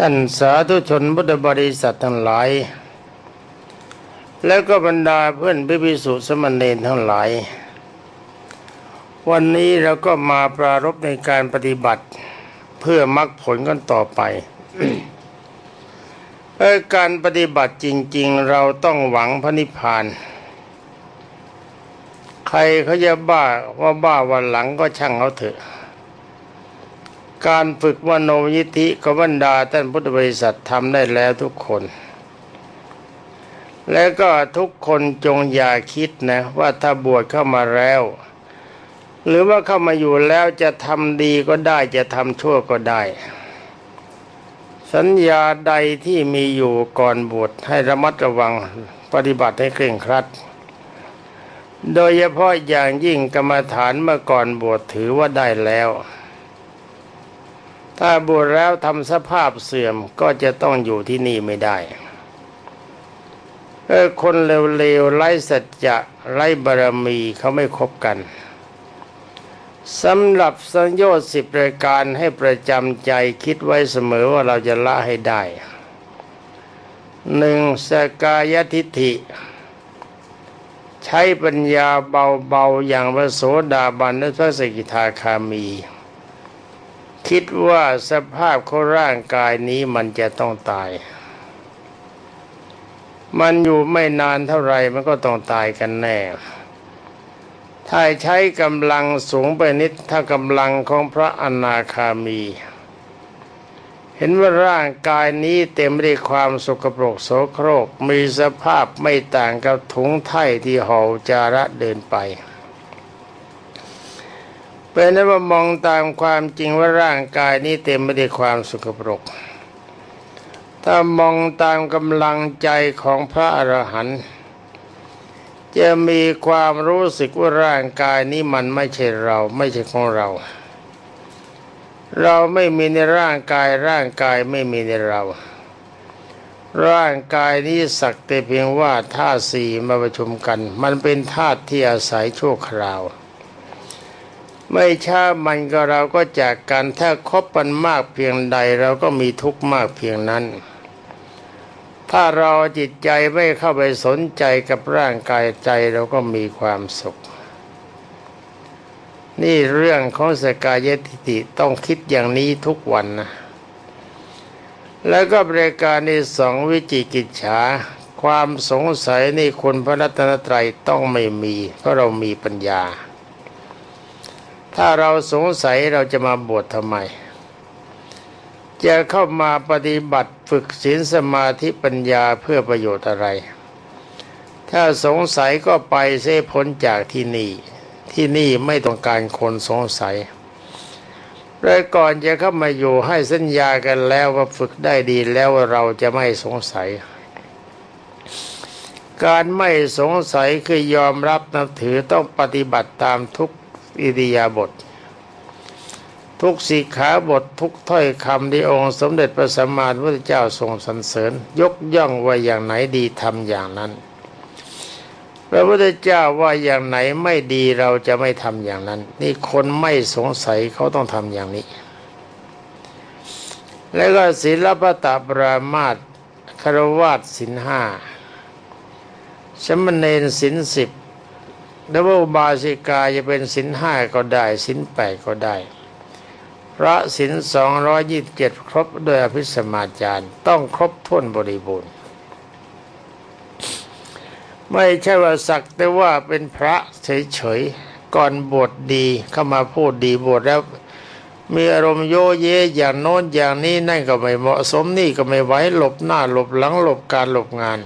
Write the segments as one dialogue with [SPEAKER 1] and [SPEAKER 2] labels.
[SPEAKER 1] ท่านสาธุชนพุทธบริษัททั้งหลาย แล้วก็บรรดาเพื่อนพิพิสุสมณเณรทั้งหลาย วันนี้เราก็มาปรารบในการปฏิบัติเพื่อมรรคผลกันต่อไปเออการปฏิบัติจริง ๆ เราต้องหวังพระนิพพาน ใครเขาจะบ้าว่าบ้าวันหลังก็ช่างเขาเถอะ การฝึกวโนยิธิกบรรดาท่านพุทธบริษัททำได้แล้วทุกคน แล้วก็ทุกคนจงอย่าคิดนะว่าถ้าบวชเข้ามาแล้ว หรือว่าเข้ามาอยู่แล้วจะทำดีก็ได้จะทำชั่วก็ได้ สัญญาใดที่มีอยู่ก่อนบวชให้ระมัดระวังปฏิบัติให้เคร่งครัด โดยเฉพาะอย่างยิ่งกรรมฐานเมื่อก่อนบวชถือว่าได้แล้ว ถ้าบวชแล้วทำสภาพเสื่อมก็จะต้องอยู่ที่นี่ไม่ได้เออคนเลวๆไร้สัจจะไร้บารมีเขาไม่คบกันสำหรับสัญญชน์สิบรายการให้ประจำใจคิดไว้เสมอว่าเราจะละให้ได้หนึ่งสกายทิฐิ ใช้ปัญญาเบาๆอย่างพระโสดาบันและพระสกิทาคามี คิดว่าสภาพของร่างกายนี้มันจะต้องตาย มันอยู่ไม่นานเท่าไรมันก็ต้องตายกันแน่ ถ้าใช้กำลังสูงไปนิดถ้ากำลังของพระอนาคามี เห็นว่าร่างกายนี้เต็มไปด้วยความสกปรกโสโครก มีสภาพไม่ต่างกับถุงไถ่ที่ห่อจาระเดินไป เป็นนั้นว่ามองตามความจริงว่าร่างกายนี้เต็มไปด้วยความสกปรก ถ้ามองตามกำลังใจของพระอรหันต์จะมีความรู้สึกว่าร่างกายนี้มันไม่ใช่เราไม่ใช่ของเรา เราไม่มีในร่างกายร่างกายไม่มีในเรา ร่างกายนี้สักแต่เพียงว่าธาตุสี่มาประชุมกัน มันเป็นธาตุที่อาศัยชั่วคราว ไม่ช้ามันก็เราก็จากกันถ้าคบกันมากเพียงใดเราก็มีทุกข์มากเพียงนั้น ถ้าเราจิตใจไม่เข้าไปสนใจกับร่างกายใจเราก็มีความสุข นี่เรื่องของสกายทิฏฐิต้องคิดอย่างนี้ทุกวันนะ แล้วก็บริการในสองวิจิกิจฉาความสงสัยในคุณพระรัตนตรัยต้องไม่มี เพราะเรามีปัญญา ถ้าเราสงสัยเราจะมาบวชทำไม จะเข้ามาปฏิบัติฝึกศีลสมาธิปัญญาเพื่อประโยชน์อะไร ถ้าสงสัยก็ไปเสียพ้นจากที่นี่ ที่นี่ไม่ต้องการคนสงสัยเลยก่อนจะเข้ามาอยู่ให้สัญญากันแล้วว่าฝึกได้ดีแล้วว่าเราจะไม่สงสัย การไม่สงสัยคือยอมรับนับถือต้องปฏิบัติตามทุก อิริยาบถทุกสิกขาบททุกถ้อยคำที่องค์ สมเด็จพระสัมมาสัมพุทธเจ้าทรงสรรเสริญ ยกย่องว่าอย่างไหนดีทำอย่างนั้น พระพุทธเจ้าว่าอย่างไหนไม่ดีเราจะไม่ทำอย่างนั้น นี่คนไม่สงสัยเขาต้องทำอย่างนี้ แล้วก็ศีลปตปรามาตคารวาสสินห้าสมเณรสินสิบ แล้วว่าอุบาสิกาจะเป็นสินห้าก็ได้สินแปดก็ได้ พระสินสองร้อยยี่สิบเจ็ดครบด้วยอภิสมาจารย์ ต้องครบถ้วนบริบูรณ์ ไม่ใช่ว่าสักแต่ว่าเป็นพระเฉยๆ ก่อนบวชดีเข้ามาพูดดีบวชแล้ว มีอารมณ์โยเยอย่างโน้นอย่างนี้นั่นก็ไม่เหมาะสมนี่ก็ไม่ไหวหลบหน้าหลบหลังหลบการหลบงาน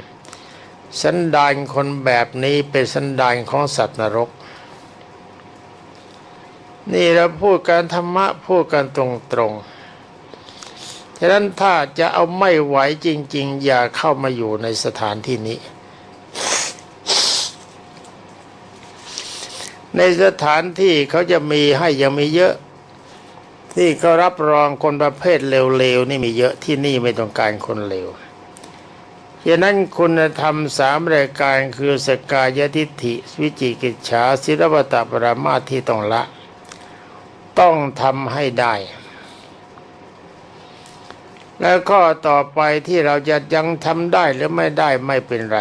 [SPEAKER 1] สันดานคนแบบนี้เป็นสันดานของสัตว์นรก นี่เราพูดกันธรรมะพูดกันตรงๆฉะนั้นถ้าจะเอาไม่ไหวจริง ๆ อย่าเข้ามาอยู่ในสถานที่นี้ ในสถานที่เขาจะมีให้ยังมีเยอะ ที่เขารับรองคนประเภทเร็วๆนี่มีเยอะที่นี่ไม่ต้องการคนเร็ว ฉะนั้นคุณธรรมสามรายการคือสกายทิฏฐิวิจิกิจฉาศิลปตปรามาที่ต้องละ ต้องทำให้ได้ แล้วข้อต่อไปที่เราจะยังทำได้หรือไม่ได้ไม่เป็นไร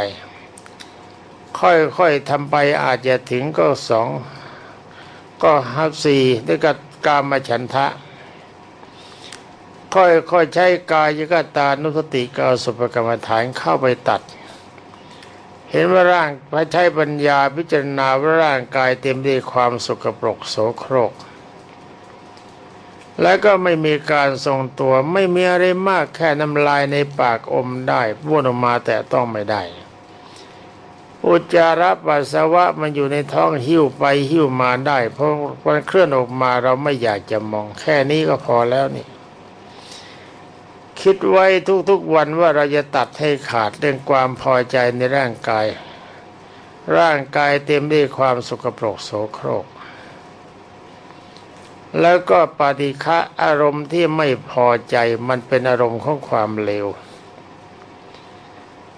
[SPEAKER 1] ค่อยๆทำไปอาจจะถึงก็สองก็ห้าสี่ด้วยกับการมาฉันทะ ค่อยๆใช้กายกตานุสติกาสุภกรรมฐานเข้าไปตัด เห็นว่าร่างพใช้ปัญญาพิจารณาว่าร่างกายเต็มด้วยความสกปรกโสโครก และก็ไม่มีการทรงตัวไม่มีอะไรมากแค่น้ำลายในปากอมได้บ้วนออกมาแต่ต้องไม่ได้ อุจจาระปัสสาวะมันอยู่ในท้องหิ้วไปหิ้วมาได้ เพราะมันเคลื่อนออกมาเราไม่อยากจะมองแค่นี้ก็พอแล้วนี่ คิดไว้ทุกๆวันว่าเราจะตัดให้ขาดเรื่องความพอใจในร่างกาย ร่างกายเต็มด้วยความสกปรกโสโครก แล้วก็ปฏิฆะอารมณ์ที่ไม่พอใจมันเป็นอารมณ์ของความเลว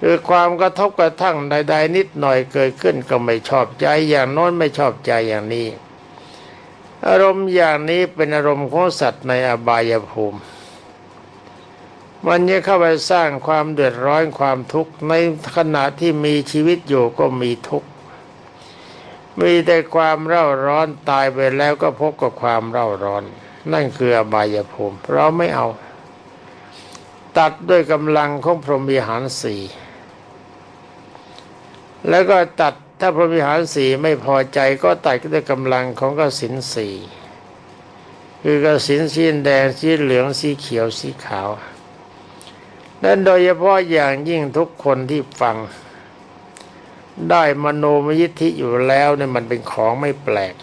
[SPEAKER 1] คือความกระทบกระทั่งใด ๆ นิดหน่อยเกิดขึ้นก็ไม่ชอบใจอย่างน้นไม่ชอบใจอย่างนี้ อารมณ์อย่างนี้เป็นอารมณ์ของสัตว์ในอบายภูมิ มันจะเข้าไปสร้างความเดือดร้อนความทุกข์ในขณะที่มีชีวิตอยู่ก็มีทุกข์มีแต่ความเร่าร้อนตายไปแล้วก็พบกับความเร่าร้อน นั่นคืออบายภูมิเราไม่เอา ตัดด้วยกำลังของพรหมีหารสีแล้วก็ตัดถ้าพรหมิหารสีไม่พอใจก็ตัดด้วยกำลังของกสินสีคือกสินสีแดงสีเหลืองสีเขียวสีขาว นั้นโดยเฉพาะอย่างยิ่งทุกคนที่ฟัง ได้มโนมยิทธิอยู่แล้วเนี่ยมันเป็นของไม่แปลก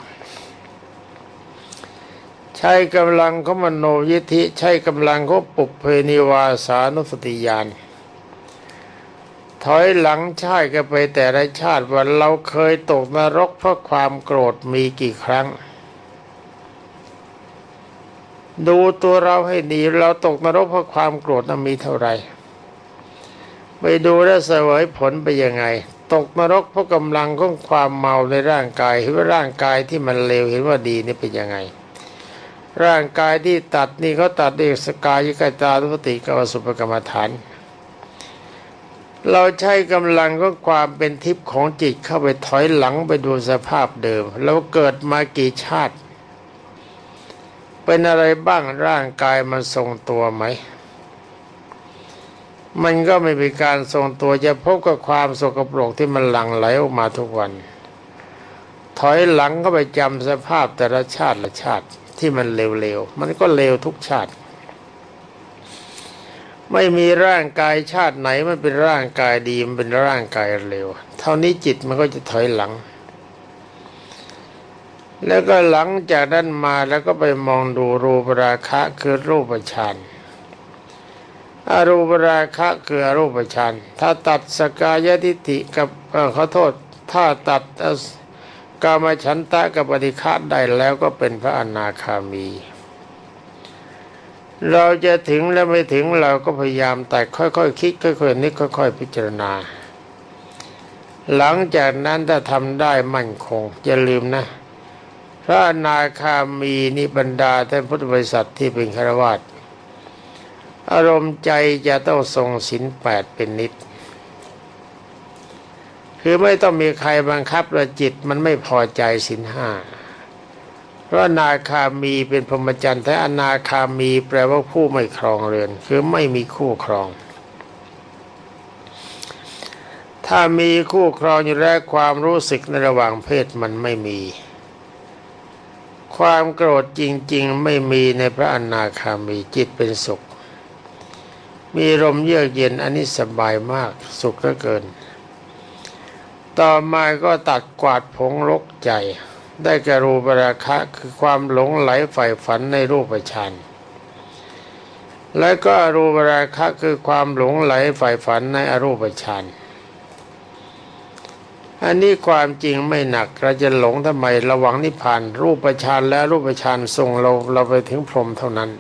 [SPEAKER 1] ใช้กำลังของมโนยิทธิ ใช้กำลังของปุเพนิวาสานุสติญาณถอยหลังชาติกันไปแต่ละชาติว่าเราเคยตกนรกเพราะความโกรธมีกี่ครั้ง ดูตัวเราให้ดี เราตกนรกเพราะความโกรธนั้นมีเท่าไหร่ไปดูแลเสวยผลไปยังไง ตกนรกเพราะกำลังของความเมาในร่างกายเห็นว่าร่างกายที่มันเลวเห็นว่าดีนี่เป็นยังไง ร่างกายที่ตัดนี่เขาตัดเอกสกายิกาตาตุปติกวสุปกรรมฐาน เราใช้กำลังก็ความเป็นทิพย์ของจิตเข้าไปถอยหลังไปดูสภาพเดิมเราเกิดมากี่ชาติ เป็นอะไรบ้างร่างกายมันทรงตัวไหม มันก็ไม่มีการทรงตัวจะพบกับความสกปรกที่มันหลั่งไหลออกมาทุกวัน ถอยหลังก็ไปจำสภาพแต่ละชาติละชาติที่มันเร็วๆ มันก็เร็วทุกชาติ ไม่มีร่างกายชาติไหนมันเป็นร่างกายดีมันเป็นร่างกายเร็ว เท่านี้จิตมันก็จะถอยหลัง แล้วก็หลังจากนั้นมาแล้วก็ไปมองดูรูปราคะคือรูปฌานอารูปราคะคืออรูปฌานถ้าตัดสกายทิฏฐิกับขอโทษ ถ้าตัดกามฉันตะกับปฏิฆาได้แล้วก็เป็นพระอนาคามี เราจะถึงแล้วไม่ถึงเราก็พยายามแต่ค่อยๆคคิดค่อยๆนึกค่อย ๆ พิจารณา หลังจากนั้นถ้าทำได้มั่นคงอย่าลืมนะ พระนาคามีนิบรรดาท่านพุทธบริษัทที่เป็นฆราวาสอารมณ์ใจจะต้องทรงศีลแปดเป็นนิด คือไม่ต้องมีใครบังคับแล้วจิตมันไม่พอใจศีลห้าเพราะนาคามีเป็นพรหมจรรย์แต่อนาคามีแปลว่าผู้ไม่ครองเรือน คือไม่มีคู่ครอง ถ้ามีคู่ครองอยู่แล้วความรู้สึกในระหว่างเพศมันไม่มี ความโกรธจริง ๆ ไม่มีในพระอนาคามีจิตเป็นสุข มีลมเยือกเย็นอันนี้สบายมากสุขเหลือเกิน ต่อมาก็ตัดกวาดผงลกใจ ได้แก่รูปราคะคือความหลงไหลใฝ่ฝันในรูปฌานและก็รูปราคะคือความหลงไหลใฝ่ฝันในอรูปฌาน อันนี้ความจริงไม่หนักเราจะหลงทำไมระวังนิพพาน รูปฌานและรูปฌานส่งเราเราไปถึงพรหมเท่านั้น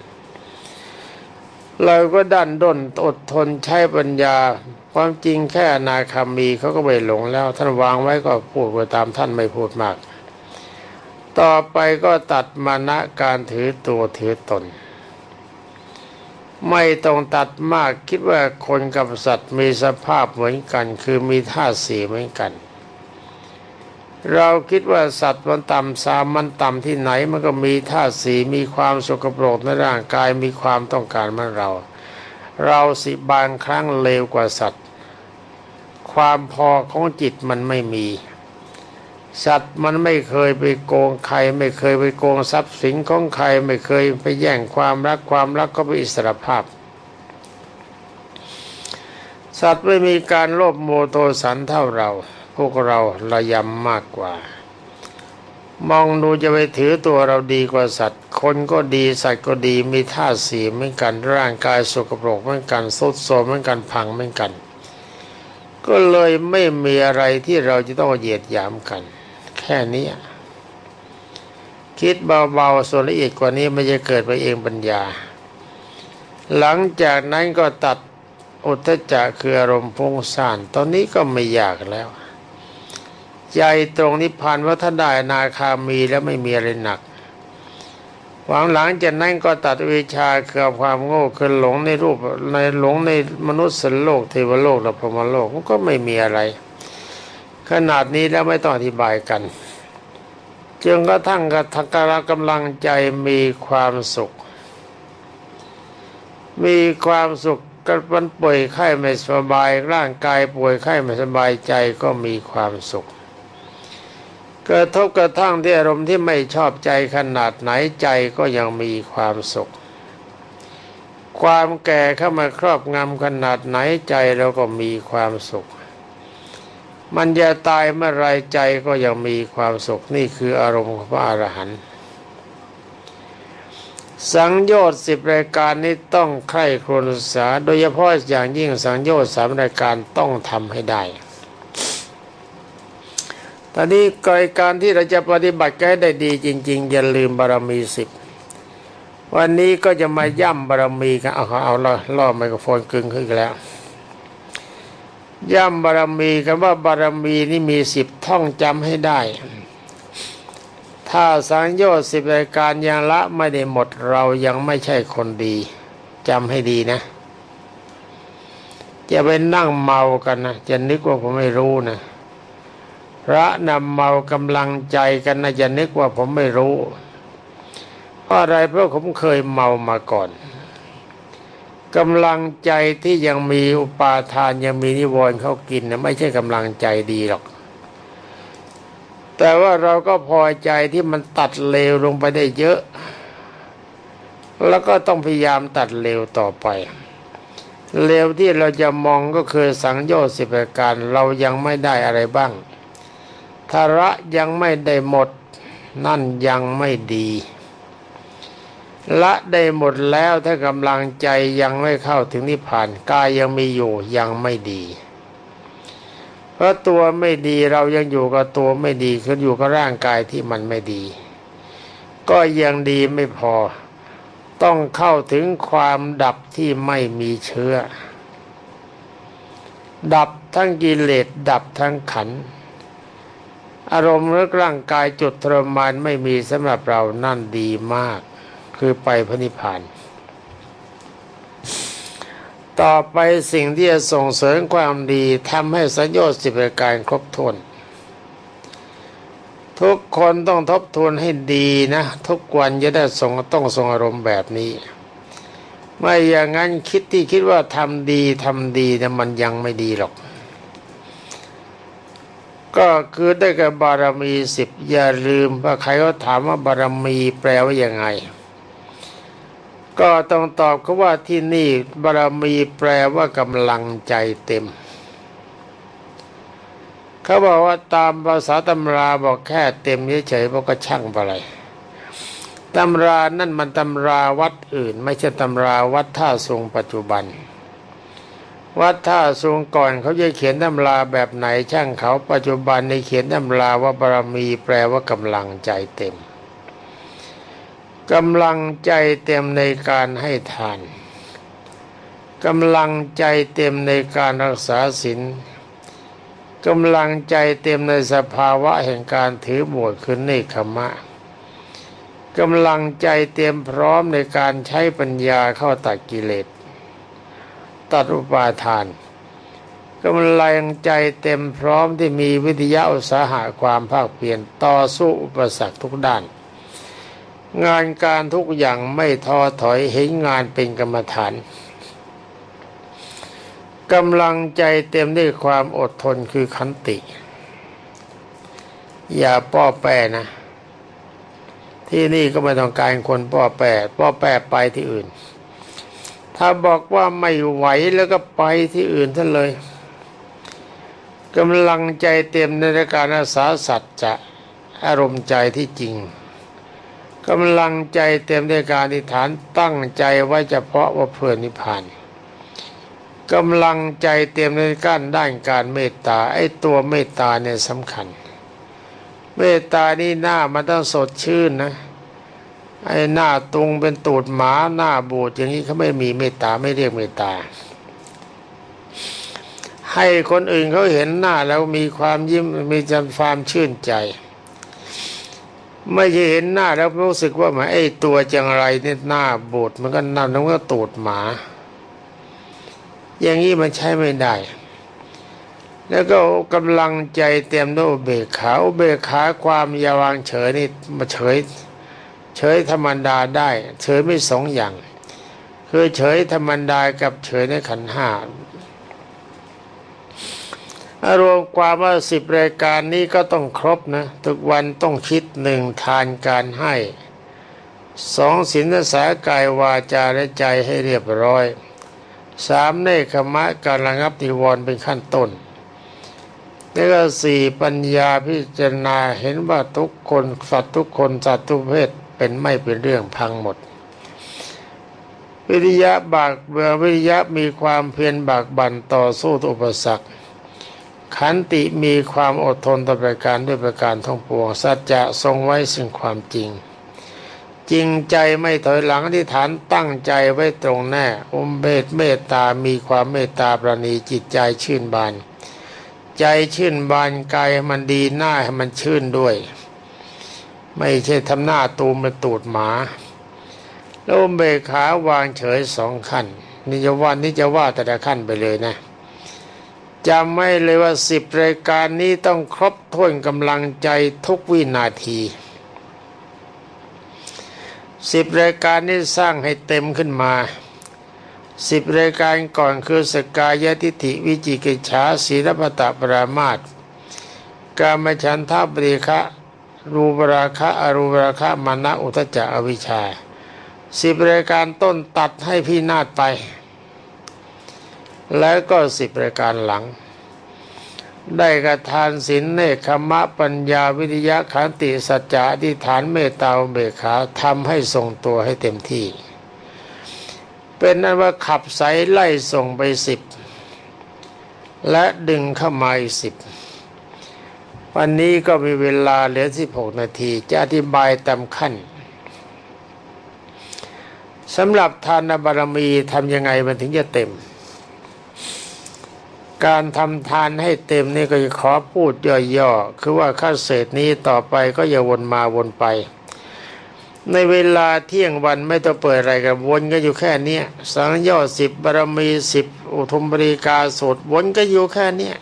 [SPEAKER 1] เราก็ดันด้นอดทนใช้ปัญญา ความจริงแค่นาคามีเขาก็ไม่หลงแล้ว ท่านวางไว้ก็พูดไปตามท่านไม่พูดมาก ต่อไปก็ตัดมานะการถือตัวถือตน ไม่ต้องตัดมากคิดว่าคนกับสัตว์มีสภาพเหมือนกัน คือมีธาสีเหมือนกัน เราคิดว่าสัตว์มันต่ำสามมันต่ำที่ไหน มันก็มีธาตุสีมีความสกปรกในร่างกายมีความต้องการเหมือนเรา เราสิบางครั้งเลวกว่าสัตว์ ความพอของจิตมันไม่มี สัตว์มันไม่เคยไปโกงใคร ไม่เคยไปโกงทรัพย์สินของใคร ไม่เคยไปแย่งความรักความรักก็เป็นอิสรภาพสัตว์ไม่มีการโลภโมโทสันเท่าเรา พวกเราระยำมากกว่า มองดูจะไปถือตัวเราดีกว่าสัตว์ คนก็ดีสัตว์ก็ดีมีท่าสีเหมือนกันร่างกายสกปรกเหมือนกันสุดโทมเหมือนกันพังเหมือนกัน ก็เลยไม่มีอะไรที่เราจะต้องเหยียดหยามกัน แค่นี้คิดเบาๆส่วนละเอียดกว่านี้ไม่จะเกิดไปเองปัญญา หลังจากนั้นก็ตัดอุทจจะคืออารมณ์พงซ่านตอนนี้ก็ไม่อยากแล้ว ใจตรงนิพพานว่าถ้าได้นาคามีแล้วไม่มีอะไรหนักหวังหลังจากนั้นก็ตัดวิชาคือความโง่คือหลงในรูปในหลงในมนุษย์สโลกเทวโลกและพรหมโลกก็ไม่มีอะไร ขนาดนี้แล้วไม่ต้องอธิบายกันจนกระทั่งกระทักระกำลังใจมีความสุข มีความสุขกระปันป่วยไข้ไม่สบาย ร่างกายป่วยไข้ไม่สบายใจก็มีความสุข กระทบกระทั่งที่อารมณ์ที่ไม่ชอบใจขนาดไหนใจก็ยังมีความสุข ความแก่เข้ามาครอบงำขนาดไหนใจเราก็มีความสุข มันจะตายเมื่อไรใจก็ยังมีความสุขนี่คืออารมณ์ของพระอรหันต์สังโยชน์สิบรายการนี้ต้องใคร่ครวญศึกษา โดยเฉพาะอย่างยิ่งสังโยชน์สามรายการต้องทำให้ได้ ตอนนี้กการที่เราจะปฏิบัติให้ได้ดีจริง ๆ อย่าลืมบารมีสิบวันนี้ก็จะมาย่ำบารมีกันเอาเอาล่อล่อไมโครโฟนกึ่งขึ้นแล้ว ย่ำบารมีกันว่าบารมีนี่มีสิบท่องจำให้ได้ ถ้าสังโยชน์สิบรายการยังละไม่ได้หมดเรายังไม่ใช่คนดีจำให้ดีนะจะไปนั่งเมากันนะจะนึกว่าผมไม่รู้นะ พระนำเมากำลังใจกันนะจะนึกว่าผมไม่รู้เพราะอะไรเพราะผมเคยเมามาก่อนกำลังใจที่ยังมีอุปาทานยังมีนิวรณ์เขากินนะไม่ใช่กำลังใจดีหรอก แต่ว่าเราก็พอใจที่มันตัดเลวลงไปได้เยอะ แล้วก็ต้องพยายามตัดเลวต่อไปเลวที่เราจะมองก็คือสังโยชน์สิบประการเรายังไม่ได้อะไรบ้าง ทาระยังไม่ได้หมด นั่นยังไม่ดี ละได้หมดแล้วถ้ากำลังใจยังไม่เข้าถึงนิพพานกายยังมีอยู่ยังไม่ดี เพราะตัวไม่ดีเรายังอยู่กับตัวไม่ดีคืออยู่กับร่างกายที่มันไม่ดี ก็ยังดีไม่พอ ต้องเข้าถึงความดับที่ไม่มีเชื้อ ดับทั้งกิเลสดับทั้งขันธ์ อารมณ์หรือร่างกายจุดทรมานไม่มีสำหรับเรานั่นดีมาก คือไปพระนิพพานต่อไปสิ่งที่จะส่งเสริมความดีทำให้สัญญาสิบประการครบถ้วนทุกคนต้องทบทวนให้ดีนะ ทุกวันจะได้ส่งต้องส่งอารมณ์แบบนี้ ไม่อย่างนั้นคิดที่คิดว่าทำดีทำดีแต่มันยังไม่ดีหรอก ก็คือได้กับบารมีสิบอย่าลืมว่าใครก็ถามว่าบารมีแปลว่ายังไง ก็ต้องตอบเขาว่าที่นี่บารมีแปลว่ากำลังใจเต็ม เขาบอกว่าตามภาษาตำราบอกแค่เต็มเฉยๆเพราะก็ช่างไปเลยตำรานั่นมันตำราวัดอื่น ไม่ใช่ตำราวัดท่าทรงปัจจุบัน วัดท่าสูงก่อนเขาจะเขียนตำราแบบไหนช่างเขาปัจจุบันในเขียนตำราว่าบารมีแปลว่ากำลังใจเต็มกำลังใจเต็มในการให้ทานกำลังใจเต็มในการรักษาศีลกำลังใจเต็มในสภาวะแห่งการถือบวชคือเนคขมะกำลังใจเตรียมพร้อมในการใช้ปัญญาเข้าตัดกิเลส ตัดอุปาทานกำลังใจเต็มพร้อมที่มีวิทยาอุตสาหะความภาคเปลี่ยนต่อสู้อุปสรรคทุกด้าน งานการทุกอย่างไม่ท้อถอยเห็นงานเป็นกรรมฐานกำลังใจเต็มด้วยความอดทนคือขันติ อย่าป้อแปรนะ ที่นี่ก็ไม่ต้องการคนป้อแปรป้อแปรไปที่อื่น ถ้าบอกว่าไม่ไหวแล้วก็ไปที่อื่นท่านเลยกำลังใจเต็มในการอาสาสัจจะอารมณ์ใจที่จริงกำลังใจเต็มในการอธิษฐานตั้งใจไว้เฉพาะว่าเพื่อนิพพานกำลังใจเต็มในการด้านการเมตตาไอ้ตัวเมตตาเนี่ยสำคัญ เมตตานี่หน้ามันต้องสดชื่นนะ ไอ้หน้าตรงเป็นตูดหมาหน้าบูดอย่างนี้เขาไม่มีเมตตาไม่เรียกเมตตา ให้คนอื่นเขาเห็นหน้าแล้วมีความยิ้มมีจำความชื่นใจ ไม่ใช่เห็นหน้าแล้วรู้สึกว่ามันไอ้ตัวจังไรเนี่ยหน้าบูดมันก็นั่นมันก็ตูดหมา อย่างนี้มันใช้ไม่ได้ แล้วก็กำลังใจเต็มด้วยเบกขาเบกขาความยาวางเฉยนี่มาเฉย เฉยธรรมดาได้ เฉยไม่สองอย่าง คือเฉยธรรมดากับเฉยในขันห้ารวมความว่าสิบรายการนี้ก็ต้องครบนะทุกวันต้องคิดหนึ่งทานการให้สองศีลสากายวาจาและใจให้เรียบร้อยสามเนคขมะการระงับนิวรณ์เป็นขั้นต้นแล้วก็สี่ปัญญาพิจารณาเห็นว่าทุกคนสัตว์ทุกคนสัตว์ทุกเพศ เป็นไม่เป็นเรื่องพังหมด วิริยะบากเบื่อวิริยะมีความเพียรบากบั่นต่อสู้อุปสรรค ขันติมีความอดทนต่อประการด้วยประการทั้งปวงสัจจะทรงไว้ซึ่งความจริง จริงใจไม่ถอยหลังที่ฐานตั้งใจไว้ตรงแน่อมเบตเมตตามีความเมตตาประณีจิตใจชื่นบาน ใจชื่นบานกายมันดีหน้าให้มันชื่นด้วย ไม่ใช่ทำหน้าตูมเป็นตูดหมา แล้วเบขาวางเฉยสองขั้นนิจวันนี้จะว่าแต่ละขั้นไปเลยนะจำไม่เลยว่าสิบรายการนี้ต้องครบถ้วนกำลังใจทุกวินาทีสิบรายการนี้สร้างให้เต็มขึ้นมาสิบรายการก่อนคือสกายทิฏฐิวิจิกิจฉาศีลปตะปรามาตกามฉันทาบริคะ รูปราคะอรูปราคะมานะอุทจักอวิชชาสิบรายการต้นตัดให้พี่นาฏไป แล้วก็สิบรายการหลัง ได้กระทานศีลเนคขมะปัญญาวิทยาขันติสัจจะอธิฐานเมตตาเบขาทำให้ทรงตัวให้เต็มที่ เป็นนั้นว่าขับสายไล่ส่งไปสิบและดึงเข้ามาอีกสิบ วันนี้ก็มีเวลาเหลือสิบหกนาที จะอธิบายตามขั้นสำหรับทานบารมีทำยังไงมันถึงจะเต็ม การทำทานให้เต็มนี่ก็จะขอพูดย่อๆ คือว่าข้าเศษนี้ต่อไปก็อย่าวนมาวนไป ในเวลาเที่ยงวันไม่ต้องเปิดอะไรกันวนก็อยู่แค่นี้สังย่อสิบบารมีสิบอุทุมบริกาสดวนก็อยู่แค่นี้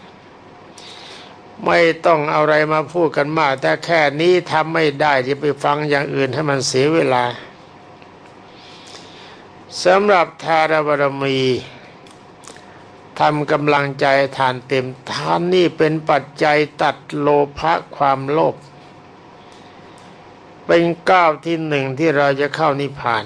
[SPEAKER 1] ไม่ต้องเอาอะไรมาพูดกันมาก แต่แค่นี้ทำไม่ได้จะไปฟังอย่างอื่นให้มันเสียเวลาสำหรับทารบารมีทำกำลังใจทานเต็มทานนี่เป็นปัจจัยตัดโลภะความโลภเป็นก้าวที่หนึ่งที่เราจะเข้านิพพาน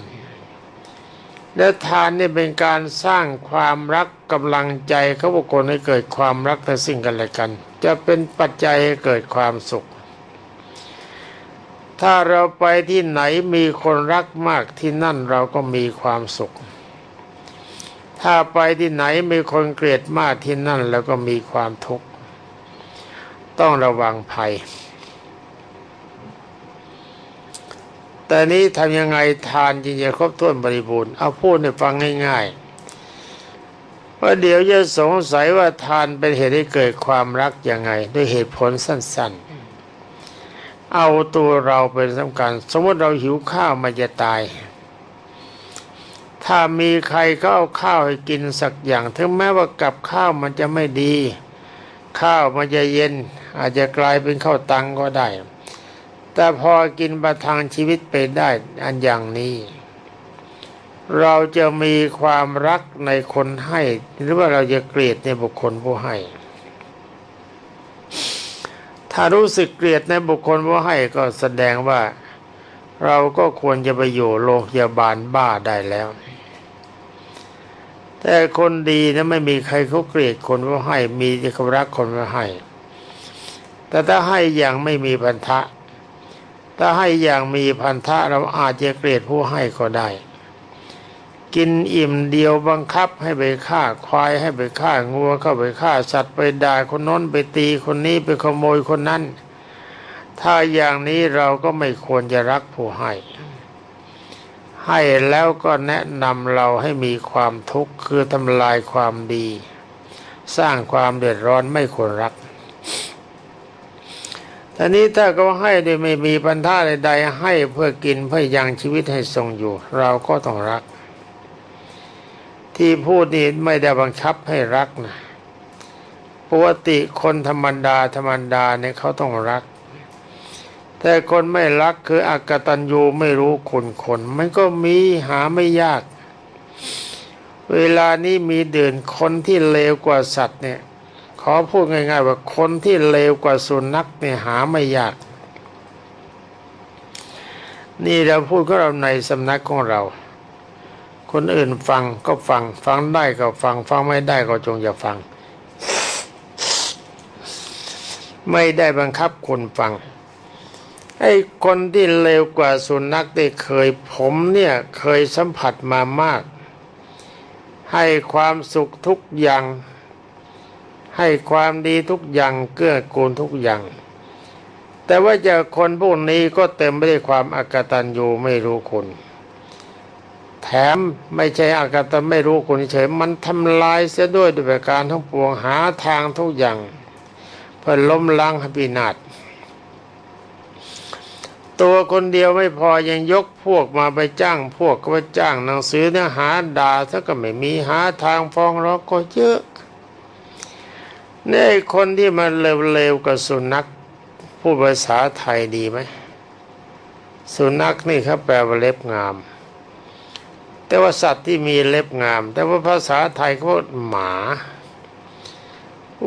[SPEAKER 1] และทานนี่เป็นการสร้างความรักกำลังใจเขาบุคคลให้เกิดความรักแต่สิ่งกันและกัน จะเป็นปัจจัยให้เกิดความสุข ถ้าเราไปที่ไหนมีคนรักมากที่นั่นเราก็มีความสุข ถ้าไปที่ไหนมีคนเกลียดมากที่นั่นแล้วก็มีความทุกข์ ต้องระวังภัย แต่นี้ทำยังไงทานจริงจะครบถ้วนบริบูรณ์ เอาพูดให้ฟังง่าย ๆ เพราะเดี๋ยวจะสงสัยว่าทานเป็นเหตุให้เกิดความรักยังไง ด้วยเหตุผลสั้น ๆ เอาตัวเราเป็นสำคัญ สมมติเราหิวข้าวมันจะตาย ถ้ามีใครก็เอาข้าวให้กินสักอย่าง ถึงแม้ว่ากับข้าวมันจะไม่ดี ข้าวมันจะเย็น อาจจะกลายเป็นข้าวตังก็ได้ แต่พอกินประทังชีวิตไปได้อันอย่างนี้ เราจะมีความรักในคนให้ หรือว่าเราจะเกลียดในบุคคลผู้ให้ ถ้ารู้สึกเกลียดในบุคคลผู้ให้ก็แสดงว่าเราก็ควรจะไปอยู่โรงพยาบาลบ้าได้แล้ว แต่คนดีนะไม่มีใครเขาเกลียดคนผู้ให้ มีที่เขารักคนผู้ให้ แต่ถ้าให้อย่างไม่มีพันธะ ถ้าให้อย่างมีพันธะเราอาจจะเกลียดผู้ให้ก็ได้ กินอิ่มเดียวบังคับให้ไปฆ่าควายให้ไปฆ่างัวเข้าไปฆ่าสัตว์ไปด่าคนน้นไปตีคนนี้ไปขโมยคนนั้น ถ้าอย่างนี้เราก็ไม่ควรจะรักผู้ให้ ให้แล้วก็แนะนำเราให้มีความทุกข์คือทำลายความดี สร้างความเดือดร้อนไม่ควรรักทีนี้ถ้าเขาให้โดยไม่มีปัญหาใดๆให้เพื่อกินเพื่อยังชีวิตให้ทรงอยู่ เราก็ต้องรัก ที่พูดนี้ไม่ได้บังคับให้รักนะปกติคนธรรมดาธรรมดาเนี่ยเขาต้องรัก แต่คนไม่รักคืออากตันยูไม่รู้คุณคนมันก็มีหาไม่ยาก เวลานี้มีเดินคนที่เลวกว่าสัตว์เนี่ย ขอพูดง่าย ๆ ว่าคนที่เลวกว่าสุนัขเนี่ยหาไม่ยาก นี่เราพูดก็เราในสำนักของเรา คนอื่นฟังก็ฟัง ฟังได้ก็ฟัง ฟังไม่ได้ก็จงอย่าฟัง ไม่ได้บังคับคนฟังไอ้คนที่เลวกว่าสุนัขได้เคยผมเนี่ยเคยสัมผัสมามาก ให้ความสุขทุกอย่าง ให้ความดีทุกอย่างเกื้อกูลทุกอย่าง แต่ว่าเจอคนพวกนี้ก็เต็มไปด้วยความอากตันอยู่ไม่รู้คุณ แถมไม่ใช่อากตันไม่รู้คุณเฉยมันทำลายเสียด้วยด้วยประการทั้งปวงหาทางทุกอย่าง เพื่อล้มล้างพินาศตัวคนเดียวไม่พอยังยกพวกมาไปจ้างพวกก็ไปจ้างหนังสือเนื้อหาด่าซะก็ไม่มีหาทางฟ้องร้องก็เยอะนี่คนที่มันเร็วๆกับสุนัขพูดภาษาไทยดีไหมสุนัขนี่ครับแปลว่าเล็บงาม แต่ว่าสัตว์ที่มีเล็บงาม แต่ว่าภาษาไทยเขาหมา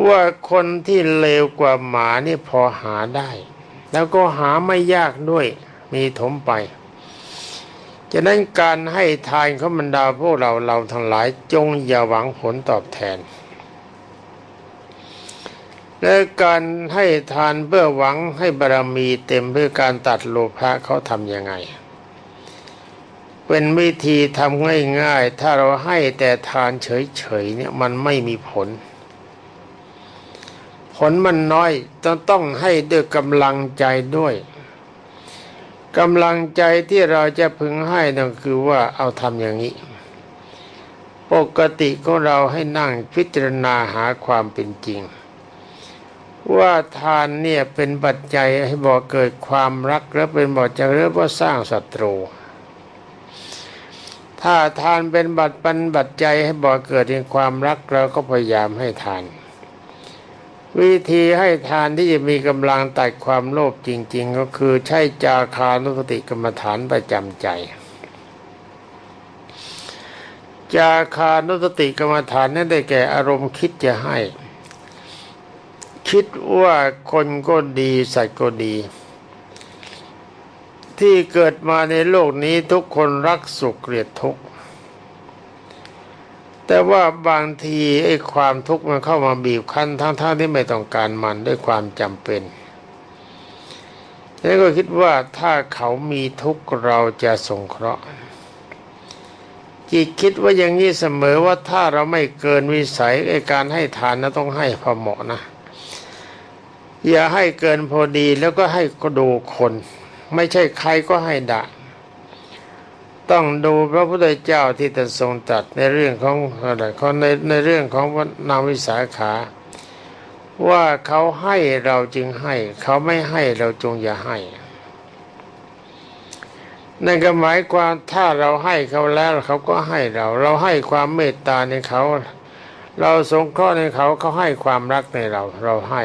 [SPEAKER 1] ว่าคนที่เลวกว่าหมานี่พอหาได้ แล้วก็หาไม่ยากด้วยมีถมไปฉะนั้นการให้ทานเขาบรรดาพวกเราเราทั้งหลายจงอย่าหวังผลตอบแทน และการให้ทานเพื่อหวังให้บารมีเต็มเพื่อการตัดโลภะเขาทำยังไง เป็นวิธีทำง่ายๆ ถ้าเราให้แต่ทานเฉยๆเนี่ยมันไม่มีผล ผลมันน้อยต้องต้องให้ด้วยกำลังใจด้วยกำลังใจที่เราจะพึงให้นั่นคือว่าเอาทำอย่างนี้ ปกติของเราให้นั่งพิจารณาหาความเป็นจริง ว่าทานเนี่ยเป็นปัจจัยให้บ่อเกิดความรักและเป็นบ่อจะเริ่มว่าสร้างศัตรู ถ้าทานเป็นบัตรปันบัตรใจให้บ่อเกิดในความรักเราก็พยายามให้ทาน วิธีให้ทานที่จะมีกำลังตัดความโลภจริง ๆ ก็คือใช้จาคานุสติกรรมฐานประจำใจ จาคานุสติกรรมฐานนั้นได้แก่อารมณ์คิดจะให้ คิดว่าคนก็ดีสัตว์ก็ดี ที่เกิดมาในโลกนี้ทุกคนรักสุขเกลียดทุกข์แต่ว่าบางทีไอ้ความทุกข์มันเข้ามาบีบคั้นทั้งๆทที่ไม่ต้องการมันด้วยความจำเป็นแล้วก็คิดว่าถ้าเขามีทุกข์เราจะสงเคราะห์จิตคิดว่าอย่างนี้เสมอว่าถ้าเราไม่เกินวิสัยไอ้การให้ทานนะต้องให้พอเหมาะนะ อย่าให้เกินพอดีแล้วก็ให้ก็ดูคน ไม่ใช่ใครก็ให้ดะต้องดูพระพุทธเจ้าที่ตรัสทรงตรัสในเรื่องของอะไรของในในเรื่องของนางวิสาขา ว่าเขาให้เราจึงให้ เขาไม่ให้เราจงอย่าให้ นั่นก็หมายความถ้าเราให้เขาแล้วเขาก็ให้เรา เราให้ความเมตตาในเขา เราสงเคราะห์ในเขาเขาให้ความรักในเรา เราให้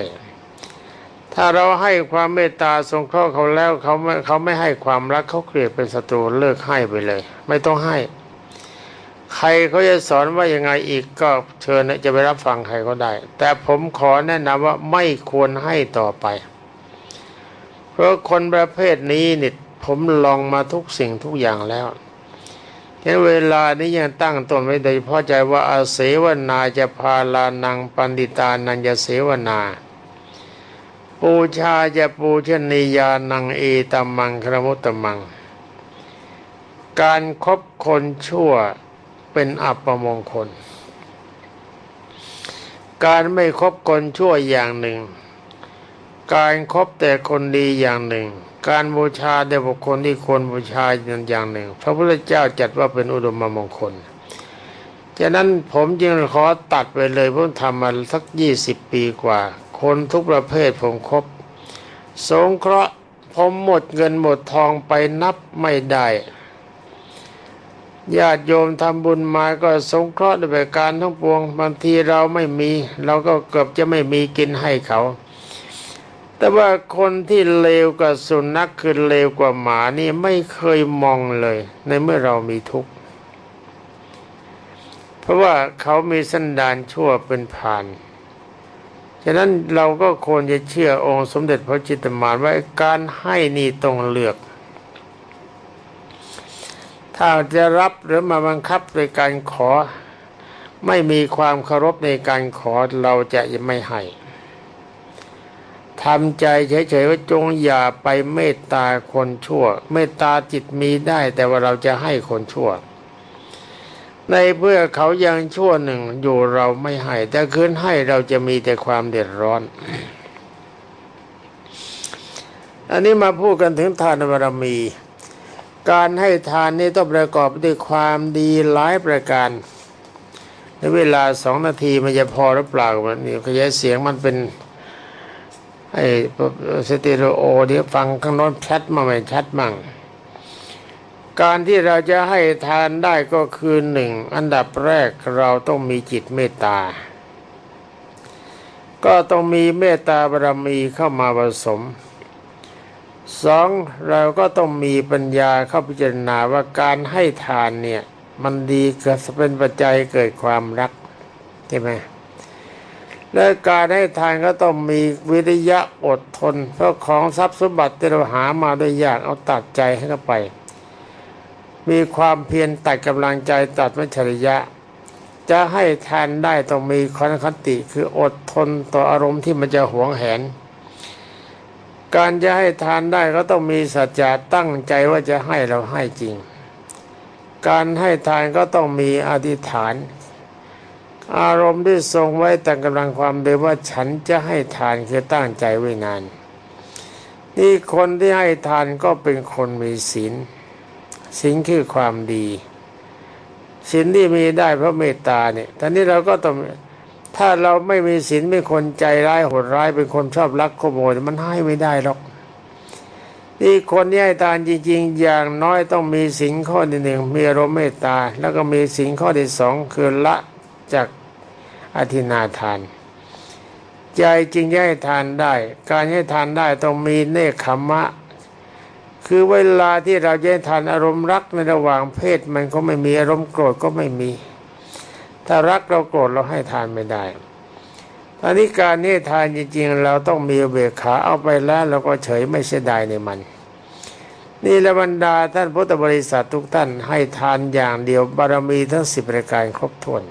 [SPEAKER 1] ถ้าเราให้ความเมตตาสงเคราะห์เขาแล้วเขาไม่เขาไม่ให้ความรักเขาเกลียดเป็นศัตรูเลิกให้ไปเลย ไม่ต้องให้ ใครเขาจะสอนว่ายังไงอีกก็เชิญจะไปรับฟังใครก็ได้ แต่ผมขอแนะนำว่าไม่ควรให้ต่อไป เพราะคนประเภทนี้นี่ผมลองมาทุกสิ่งทุกอย่างแล้วแค่เวลานี้ยังตั้งตนไว้โดยเฉพาะใจว่าอาเสวนาจะพาลานังปันติตานันจะเสวนา ปูชาจะปูชนียานังเอตัมมังครมุตตมัง การครบคนชั่วเป็นอัปมงคล การไม่คบคนชั่วอย่างหนึ่ง การครบแต่คนดีอย่างหนึ่ง การบูชาแต่บุคคลที่ควรบูชาอย่างหนึ่ง พระพุทธเจ้าจัดว่าเป็นอุดมมงคลฉะนั้นผมจึงขอตัดไปเลยผมทำมาสักยี่สิบปีกว่า คนทุกประเภทผมครบ สงเคราะห์ผมหมดเงินหมดทองไปนับไม่ได้ญาติโยมทำบุญมาก็สงเคราะห์ด้วยการทั้งปวงบางทีเราไม่มีเราก็เกือบจะไม่มีกินให้เขา แต่ว่าคนที่เลวกว่าสุนัขคือเลวกว่าหมานี่ไม่เคยมองเลย ในเมื่อเรามีทุกข์ เพราะว่าเขามีสันดานชั่วเป็นผ่าน ฉะนั้นเราก็ควรจะเชื่อองค์สมเด็จพระจิตรมารว่าการให้นี่ต้องเลือก ถ้าจะรับหรือมาบังคับโดยการขอ ไม่มีความเคารพในการขอเราจะไม่ให้ทำใจเฉยๆว่าจงอย่าไปเมตตาคนชั่ว เมตตาจิตมีได้แต่ว่าเราจะให้คนชั่ว ในเพื่อเขายังชั่วหนึ่งอยู่เราไม่ให้แต่คืนให้เราจะมีแต่ความเดือดร้อน อันนี้มาพูดกันถึงทานบารมี การให้ทานนี่ต้องประกอบด้วยความดีหลายประการในเวลาสองนาทีมันจะพอหรือเปล่าวันนี้ขยายเสียงมันเป็นไอ้สเตอริโอเดี๋ยวฟังข้างโน้นชัดมาไม่ชัดมั่ง การที่เราจะให้ทานได้ก็คือหนึ่งอันดับแรกเราต้องมีจิตเมตตา ก็ต้องมีเมตตาบารมีเข้ามาผสมสองเราก็ต้องมีปัญญาเข้าพิจารณาว่าการให้ทานเนี่ย มันดีเกิดเป็นปัจจัยเกิดความรักใช่ไหมและการให้ทานก็ต้องมีวิริยะอดทน เพราะของทรัพย์สมบัติที่เราหามาโดยยากเอาตัดใจให้เข้าไป มีความเพียรตัดกำลังใจตัดมัจริยะ จะให้ทานได้ต้องมีคนคติคืออดทนต่ออารมณ์ที่มันจะหวงแหน การจะให้ทานได้ก็ต้องมีสัจจะตั้งใจว่าจะให้เราให้จริง การให้ทานก็ต้องมีอธิษฐาน อารมณ์ที่ทรงไว้แต่กำลังความเดียวว่าฉันจะให้ทานคือตั้งใจไว้นาน นี่คนที่ให้ทานก็เป็นคนมีศีล ศีลคือความดีศีลที่มีได้เพราะเมตตาเนี่ยตอนนี้เราก็ต้องถ้าเราไม่มีศีลเป็นคนใจร้ายโหดร้ายเป็นคนชอบลักขโมยมันให้ไม่ได้หรอกนี่คนที่ให้ทานจริง ๆ อย่างน้อยต้องมีศีลข้อที่หนึ่งมีอารมณ์เมตตา แล้วก็มีศีลข้อที่สองคือละจากอธินาทาน ใจจริงจะให้ทานได้ การให้ทานได้ต้องมีเนคขมะ คือเวลาที่เราจะให้ทานอารมณ์รักในระหว่างเพศมันก็ไม่มีอารมณ์โกรธก็ไม่มี ถ้ารักเราโกรธเราให้ทานไม่ได้อันนี้การให้ทานจริงๆ เราต้องมีเบกขาเอาไปแล้วเราก็เฉยไม่เสียดายในมัน นี่ละบรรดาท่านพุทธบริษัททุกท่านให้ทานอย่างเดียวบารมีทั้งสิบรายการครบถ้วน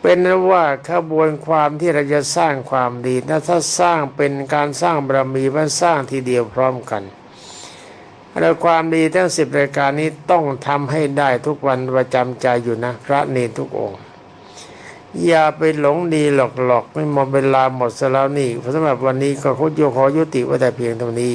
[SPEAKER 1] เป็นว่าขบวนความที่เราจะสร้างความดีนะถ้าสร้างเป็นการสร้างบารมีมันสร้างทีเดียวพร้อมกันแล้วความดีทั้งสิบรายการนี้ต้องทำให้ได้ทุกวันประจำใจอยู่นะ พระเนรทุกองค์ อย่าไปหลงดีหลอกๆไม่หมดเวลาหมดซะแล้วนี่สำหรับวันนี้ก็ขอโยขอยุติไว้แต่เพียงเท่านี้